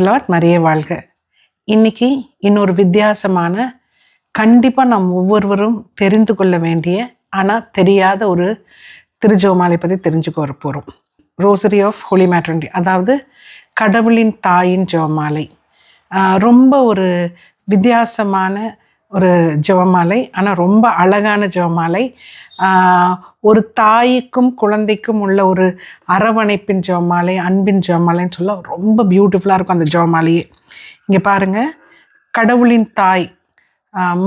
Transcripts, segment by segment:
Price lot Maria வாழ்க. இன்னைக்கு இன்னொரு வித்தியாசமான கண்டிப்பாக நாம் ஒவ்வொருவரும் தெரிந்து கொள்ள வேண்டிய ஆனால் தெரியாத ஒரு திருஜோமாலை பற்றி தெரிஞ்சுக்க போகிறோம் ரோசரி ஆஃப் ஹோலி மேட்ரண்டி அதாவது கடவுளின் தாயின் ஜோமாலை. ரொம்ப ஒரு வித்தியாசமான ஒரு ஜெபமாலை ஆனால் ரொம்ப அழகான ஜெபமாலை ஒரு தாய்க்கும் குழந்தைக்கும் உள்ள ஒரு அரவணைப்பின் ஜெபமாலை அன்பின் ஜெபமாலைன்னு சொல்ல ரொம்ப பியூட்டிஃபுல்லாக இருக்கும் அந்த ஜெபமாலையே இங்கே பாருங்கள் கடவுளின் தாய்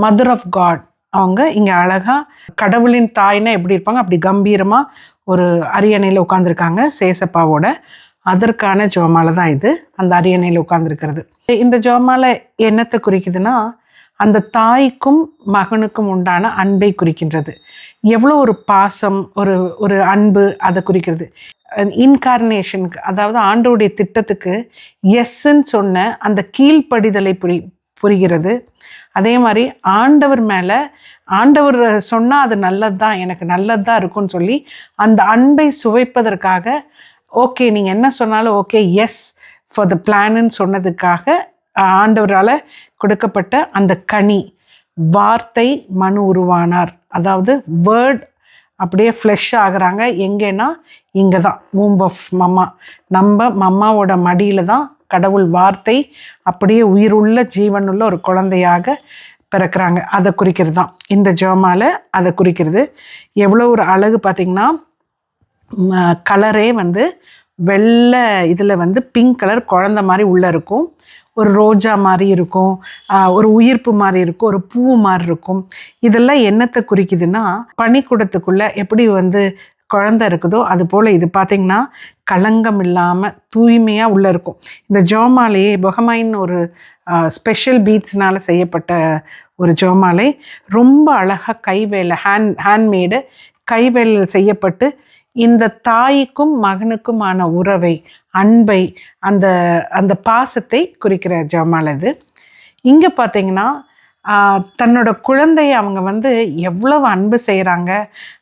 மதர் ஆஃப் காட் அவங்க இங்கே அழகாக கடவுளின் தாய்னா எப்படி இருப்பாங்க? அப்படி கம்பீரமாக ஒரு அரியணையில் உட்காந்துருக்காங்க சேசப்பாவோட. அதற்கான ஜோமாலை தான் இது. அந்த அரியணையில் உட்காந்துருக்கிறது இந்த ஜோமாலை என்னத்தை குறிக்குதுன்னா அந்த தாய்க்கும் மகனுக்கும் உண்டான அன்பை குறிக்கின்றது. எவ்வளோ ஒரு பாசம் ஒரு ஒரு அன்பு அதை குறிக்கிறது. இன்கார்னேஷனுக்கு அதாவது ஆண்டோடைய திட்டத்துக்கு எஸ்ன்னு சொன்ன அந்த கீழ்ப்படிதலை புரி புரிகிறது. அதே மாதிரி ஆண்டவர் மேலே ஆண்டவர் சொன்னால் அது நல்லது தான் எனக்கு நல்லது தான் இருக்கும்னு சொல்லி அந்த அன்பை சுவைப்பதற்காக ஓகே நீங்கள் என்ன சொன்னாலும் ஓகே எஸ் ஃபார் த பிளான்னு சொன்னதுக்காக ஆண்டவரால் கொடுக்கப்பட்ட அந்த கனி வார்த்தை மனு உருவானார். அதாவது வேர்ட் அப்படியே ஃப்ளெஷ் ஆகுறாங்க. எங்கேன்னா இங்கே தான் womb ஆஃப் மம்மா நம்ம மம்மாவோட மடியில் தான் கடவுள் வார்த்தை அப்படியே உயிருள்ள ஜீவனுள்ள ஒரு குழந்தையாக பிறக்கிறாங்க. அதை குறிக்கிறது தான். இந்த ஜோமால அதை குறிக்கிறது. எவ்வளோ ஒரு அழகு பார்த்திங்கன்னா கலரே வந்து வெள்ளை இதில் வந்து பிங்க் கலர் குழந்த மாதிரி உள்ளே இருக்கும். ஒரு ரோஜா மாதிரி இருக்கும். ஒரு உயிர்ப்பு மாதிரி இருக்கும். ஒரு பூ மாதிரி இருக்கும். இதெல்லாம் என்னத்தை குறிக்குதுன்னா பனிக்கூடத்துக்குள்ளே எப்படி வந்து குழந்த இருக்குதோ அது போல் இது பார்த்திங்கன்னா களங்கம் இல்லாமல் தூய்மையாக உள்ளே இருக்கும். இந்த ஜோமாலையே பொகமைன்னு ஒரு ஸ்பெஷல் பீட்ஸ்னால் செய்யப்பட்ட ஒரு ஜோமாலை. ரொம்ப அழகாக கைவேலை ஹேண்ட் ஹேண்ட்மேடு கைவேலையில் செய்யப்பட்டு இந்த தாய்க்கும் மகனுக்குமான உறவை அன்பை அந்த அந்த பாசத்தை குறிக்கிற ஜமால் இது இங்கே பார்த்தீங்கன்னா தன்னோட குழந்தைய அவங்க வந்து எவ்வளவு அன்பு செய்கிறாங்க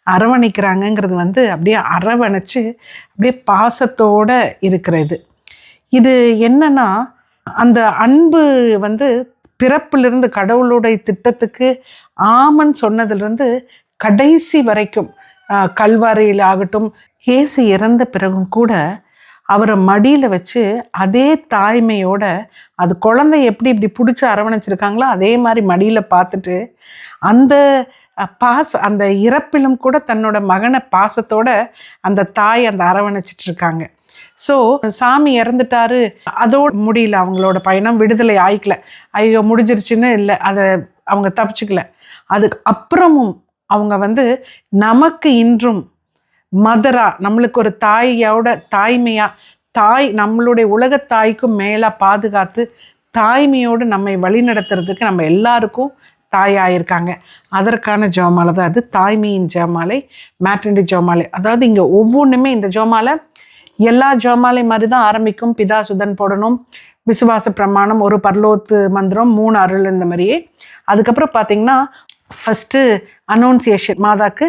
அரவணைக்கிறாங்கங்கிறது வந்து அப்படியே அரவணைச்சு அப்படியே பாசத்தோடு இருக்கிறது இது என்னன்னா அந்த அன்பு வந்து பிறப்பிலிருந்து கடவுளுடைய திட்டத்துக்கு ஆமன் சொன்னதுலேருந்து கடைசி வரைக்கும் கல்வாரியில் ஆகட்டும் இயேசு இறந்த பிறகும் கூட அவரை மடியில் வச்சு அதே தாய்மையோட அது குழந்தை எப்படி இப்படி பிடிச்சி அரவணைச்சிருக்காங்களோ அதே மாதிரி மடியில் பார்த்துட்டு அந்த பாச அந்த இறப்பிலும் கூட தன்னோட மகனை பாசத்தோட அந்த தாய் அந்த அரவணைச்சிட்டு இருக்காங்க. ஸோ சாமி இறந்துட்டாரு அதோட முடியல அவங்களோட பயணம் விடுதலை ஆயிக்கல. ஐயோ முடிஞ்சிருச்சுன்னு இல்லை அதை அவங்க தப்பிச்சுக்கல. அதுக்கு அப்புறமும் அவங்க வந்து நமக்கு இன்றும் மதரா நம்மளுக்கு ஒரு தாயோட தாய்மையா தாய் நம்மளுடைய உலக தாய்க்கும் மேலாக பாதுகாத்து தாய்மையோடு நம்மை வழிநடத்துறதுக்கு நம்ம எல்லாருக்கும் தாயாயிருக்காங்க. அதற்கான ஜோமாலை தான் அது. தாய்மையின் ஜோமாலை மேட்ரண்டி ஜோமாலை அதாவது இங்கே ஒவ்வொன்றுமே இந்த ஜோமாலை எல்லா ஜோமாலை மாதிரி தான் ஆரம்பிக்கும். பிதா சுதன் போடணும். விசுவாச பிரமாணம் ஒரு பர்லோத்து மந்திரம் மூணு அருள் இந்த மாதிரியே. அதுக்கப்புறம் பார்த்தீங்கன்னா ஃபஸ்ட்டு அனௌன்சியேஷன் மாதாக்கு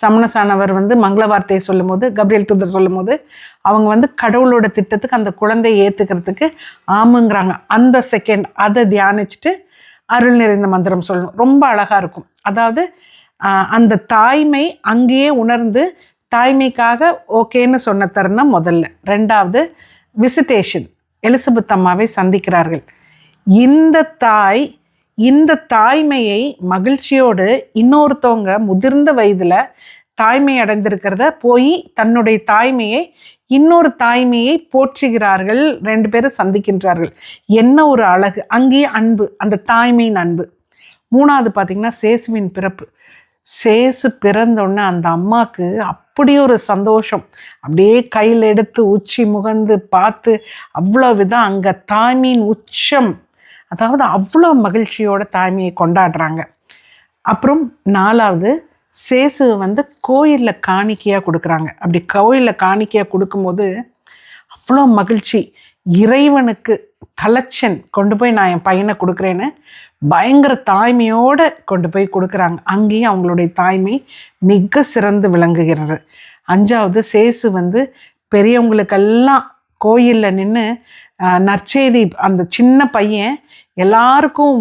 சமணசானவர் வந்து மங்கள வார்த்தையை சொல்லும்போது கப்ரியல் தூதர் சொல்லும்போது அவங்க வந்து கடவுளோட திட்டத்துக்கு அந்த குழந்தையை ஏற்றுக்கிறதுக்கு ஆமுங்கிறாங்க. அந்த செகண்ட் அதை தியானிச்சுட்டு அருள் நிறைந்த மந்திரம் சொல்லணும். ரொம்ப அழகாக இருக்கும். அதாவது அந்த தாய்மை அங்கேயே உணர்ந்து தாய்மைக்காக ஓகேன்னு சொன்ன தருணம் முதல்ல. ரெண்டாவது விசிட்டேஷன் எலிசபெத் அம்மாவை சந்திக்கிறார்கள். இந்த தாய் இந்த தாய்மையை மகிழ்ச்சியோடு இன்னொருத்தவங்க முதிர்ந்த வயதில் தாய்மை அடைந்திருக்கிறத போய் தன்னுடைய தாய்மையை இன்னொரு தாய்மையை போற்றுகிறார்கள். ரெண்டு பேரும் சந்திக்கின்றார்கள். என்ன ஒரு அழகு. அங்கேயே அன்பு. அந்த தாய்மையின் அன்பு. மூணாவது பார்த்திங்கன்னா சேசுவின் பிறப்பு. சேசு பிறந்தோடனே அந்த அம்மாவுக்கு அப்படி ஒரு சந்தோஷம். அப்படியே கையில் எடுத்து உச்சி முகந்து பார்த்து அவ்வளோ விதம் அங்கே தாய்மையின் உச்சம். அதாவது அவ்வளோ மகிழ்ச்சியோட தாய்மையை கொண்டாடுறாங்க. அப்புறம் நாலாவது சேசு வந்து கோயிலில் காணிக்கையாக கொடுக்குறாங்க. அப்படி கோயிலில் காணிக்கையாக கொடுக்கும்போது அவ்வளோ மகிழ்ச்சி. இறைவனுக்கு தலைச்சன் கொண்டு போய் நான் என் பையனை கொடுக்குறேன்னு பயங்கர தாய்மையோடு கொண்டு போய் கொடுக்குறாங்க. அங்கேயும் அவங்களுடைய தாய்மை மிக சிறந்து விளங்குகிறது. அஞ்சாவது சேசு வந்து பெரியவங்களுக்கெல்லாம் கோயிலில் நின்று நற்செய்தி அந்த சின்ன பையன் எல்லாருக்கும்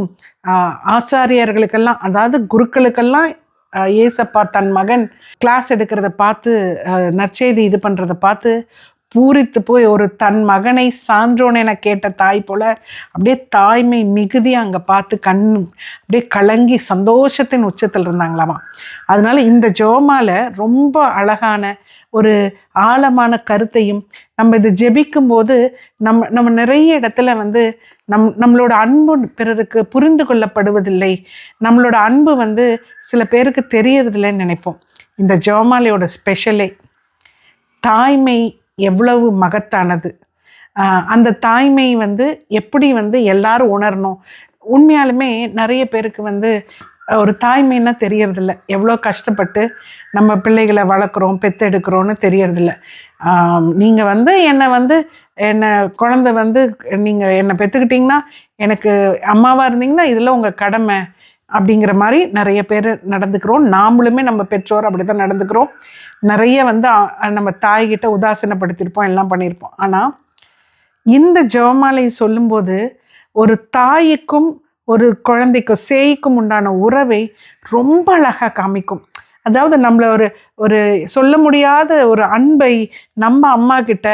ஆசாரியர்களுக்கெல்லாம் அதாவது குருக்களுக்கெல்லாம் ஏசப்பா தன் மகன் கிளாஸ் எடுக்கிறத பார்த்து நற்செய்தி இது பண்ணுறத பார்த்து பூரித்து போய் ஒரு தன் மகனை சான்றோன் என கேட்ட தாய் போல அப்படியே தாய்மை மிகுதி அங்கே பார்த்து கண் அப்படியே கலங்கி சந்தோஷத்தின் உச்சத்தில் இருந்தாங்களாமா. அதனால இந்த ஜோமால ரொம்ப அழகான ஒரு ஆழமான கருத்தையும் நம்ம இது ஜெபிக்கும் போது நம்ம நம்ம நிறைய இடத்துல வந்து நம் நம்மளோட அன்பு பிறருக்கு புரிந்து கொள்ளப்படுவதில்லை. நம்மளோட அன்பு வந்து சில பேருக்கு தெரியறதில்லைன்னு நினைப்போம். இந்த ஜோமாலையோட ஸ்பெஷலே தாய்மை எவ்வளவு மகத்தானது. அந்த தாய்மை வந்து எப்படி வந்து எல்லாரும் உணரணும்? உண்மையாலுமே நிறைய பேருக்கு வந்து ஒரு தாய்மைன்னா தெரியறதில்ல. எவ்வளோ கஷ்டப்பட்டு நம்ம பிள்ளைகளை வளர்க்குறோம் பெத்தெடுக்கிறோன்னு தெரியறதில்ல. நீங்கள் வந்து என்னை வந்து என்னை குழந்தை வந்து நீங்கள் என்னை பெற்றுக்கிட்டிங்கன்னா எனக்கு அம்மாவாக இருந்தீங்கன்னா இதில் உங்கள் கடமை. அப்படிங்கிற மாதிரி நிறைய பேர் நடந்துக்கிறோம். நாமளுமே நம்ம பெற்றோர் அப்படி தான் நடந்துக்கிறோம். நிறைய வந்து நம்ம தாய்கிட்ட உதாசீனப்படுத்தியிருப்போம் எல்லாம் பண்ணியிருப்போம். ஆனால் இந்த ஜெபமாலை சொல்லும்போது ஒரு தாய்க்கும் ஒரு குழந்தைக்கும் சேய்க்கும் உண்டான உறவை ரொம்ப அழகாக காமிக்கும். அதாவது நம்மளை ஒரு ஒரு சொல்ல முடியாத ஒரு அன்பை நம்ம அம்மா கிட்ட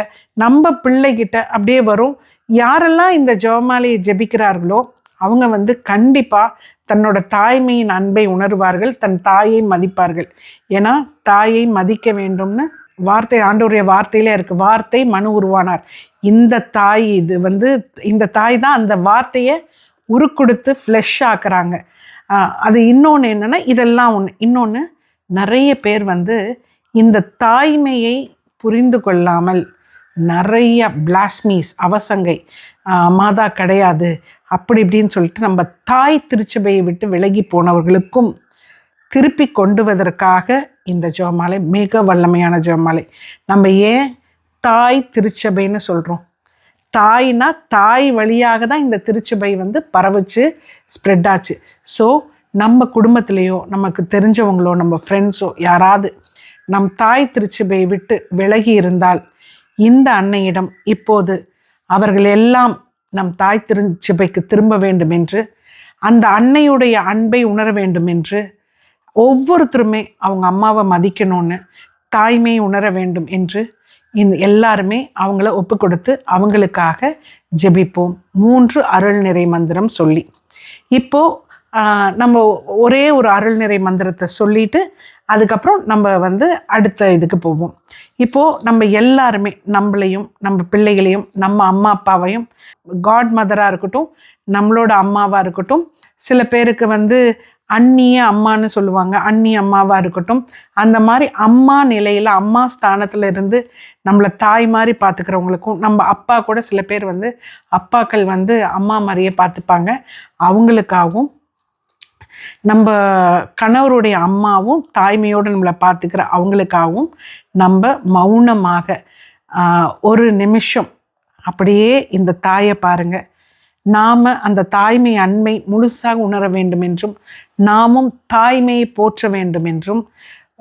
நம்ம பிள்ளைகிட்ட அப்படியே வரும். யாரெல்லாம் இந்த ஜெபமாலையை ஜெபிக்கிறார்களோ அவங்க வந்து கண்டிப்பாக தன்னோட தாய்மையின் அன்பை உணர்வார்கள் தன் தாயை மதிப்பார்கள். ஏன்னா தாயை மதிக்க வேண்டும்னு வார்த்தை ஆண்டோருடைய வார்த்தையிலே இருக்குது வார்த்தை மனு உருவானார். இந்த தாய் இது வந்து இந்த தாய் தான் அந்த வார்த்தையை உருக்கொடுத்து ஃப்ளெஷ் ஆக்குறாங்க. அது இன்னொன்று என்னென்னா இதெல்லாம் ஒன்று இன்னொன்று நிறைய பேர் வந்து இந்த தாய்மையை புரிந்து கொள்ளாமல் நிறைய பிளாஸ்மீஸ் அவசங்கை மாதா கிடையாது அப்படி இப்படின்னு சொல்லிட்டு நம்ம தாய் திருச்சபையை விட்டு விலகி போனவர்களுக்கும் திருப்பி கொண்டுவதற்காக இந்த ஜோமாலை மிக வல்லமையான ஜோமாலை நம்ம ஏன் தாய் திருச்சபைன்னு சொல்கிறோம் தாய்னா தாய் வழியாக தான் இந்த திருச்சபை வந்து பரவுச்சு ஸ்ப்ரெட் ஆச்சு. ஸோ நம்ம குடும்பத்திலேயோ நமக்கு தெரிஞ்சவங்களோ நம்ம ஃப்ரெண்ட்ஸோ யாராவது நம் தாய் திருச்சபையை விட்டு விலகி இருந்தால் இந்த அன்னையிடம் இப்போது அவர்கள் எல்லாம் நம் தாய் திருச்சபைக்கு திரும்ப வேண்டும் என்று அந்த அன்னையுடைய அன்பை உணர வேண்டும் என்று ஒவ்வொருத்தருமே அவங்க அம்மாவை மதிக்கணும்னு தாய்மை உணர வேண்டும் என்று இந்த எல்லாருமே அவங்கள ஒப்பு கொடுத்து அவங்களுக்காக ஜெபிப்போம். மூன்று அருள் நிறை மந்திரம் சொல்லி. இப்போ நம்ம ஒரே ஒரு அருள் நிறை மந்திரத்தை சொல்லிட்டு அதுக்கப்புறம் நம்ம வந்து அடுத்த இதுக்கு போவோம். இப்போது நம்ம எல்லாருமே நம்மளையும் நம்ம பிள்ளைகளையும் நம்ம அம்மா அப்பாவையும் காட் மதராக இருக்கட்டும் நம்மளோட அம்மாவாக இருக்கட்டும் சில பேருக்கு வந்து அண்ணிய அம்மான்னு சொல்லுவாங்க அண்ணி அம்மாவாக இருக்கட்டும் அந்த மாதிரி அம்மா நிலையில் அம்மா ஸ்தானத்தில் இருந்து நம்மளை தாய் மாதிரி பார்த்துக்கிறவங்களுக்கும் நம்ம அப்பா கூட சில பேர் வந்து அப்பாக்கள் வந்து அம்மா மாதிரியே பார்த்துப்பாங்க அவங்களுக்காகவும் நம்ம கணவருடைய அம்மாவும் தாய்மையோடு நம்மளை பார்த்துக்கிற அவங்களுக்காகவும் நம்ம மௌனமாக ஒரு நிமிஷம் அப்படியே இந்த தாயை பாருங்க. நாம் அந்த தாய்மை அண்மை முழுசாக உணர வேண்டும் என்றும் நாமும் தாய்மையை போற்ற வேண்டும் என்றும்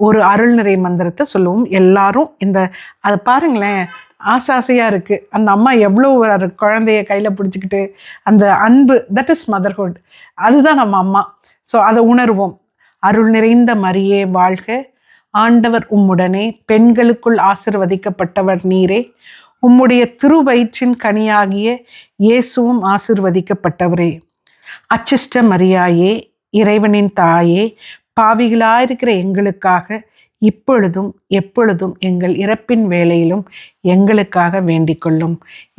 ஒரு அருள் நிறை மந்திரத்தை சொல்லுவோம். எல்லாரும் இந்த அதை பாருங்களேன் ஆசை ஆசையாக இருக்குது அந்த அம்மா எவ்வளோ ஒரு குழந்தைய கையில் பிடிச்சிக்கிட்டு அந்த அன்பு தட் இஸ் மதர்ஹுட் அதுதான் நம்ம அம்மா. ஸோ அதை உணர்வோம். அருள் நிறைந்த மரியே வாழ்க. ஆண்டவர் உம்முடனே பெண்களுக்குள் ஆசிர்வதிக்கப்பட்டவர் நீரே. உம்முடைய திருவயிற்றின் கனியாகிய இயேசுவும் ஆசிர்வதிக்கப்பட்டவரே. அச்சிஷ்ட மரியாயே இறைவனின் தாயே பாவிகளாயிருக்கிற எங்களுக்காக இப்பொழுதும் எப்பொழுதும் எங்கள் இறப்பின் வேலையிலும் எங்களுக்காக வேண்டிக்கொள்ளும்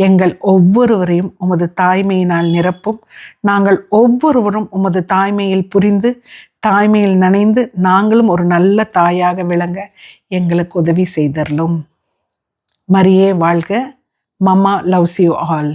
எங்கள் ஒவ்வொருவரையும் உமது தாய்மையினால் நிரப்பும். நாங்கள் ஒவ்வொருவரும் உமது தாய்மையில் புரிந்து தாய்மையில் நனைந்து நாங்களும் ஒரு நல்ல தாயாக விளங்க எங்களுக்கு உதவி செய்தரலும் மரியே வாழ்க. Mama loves you all.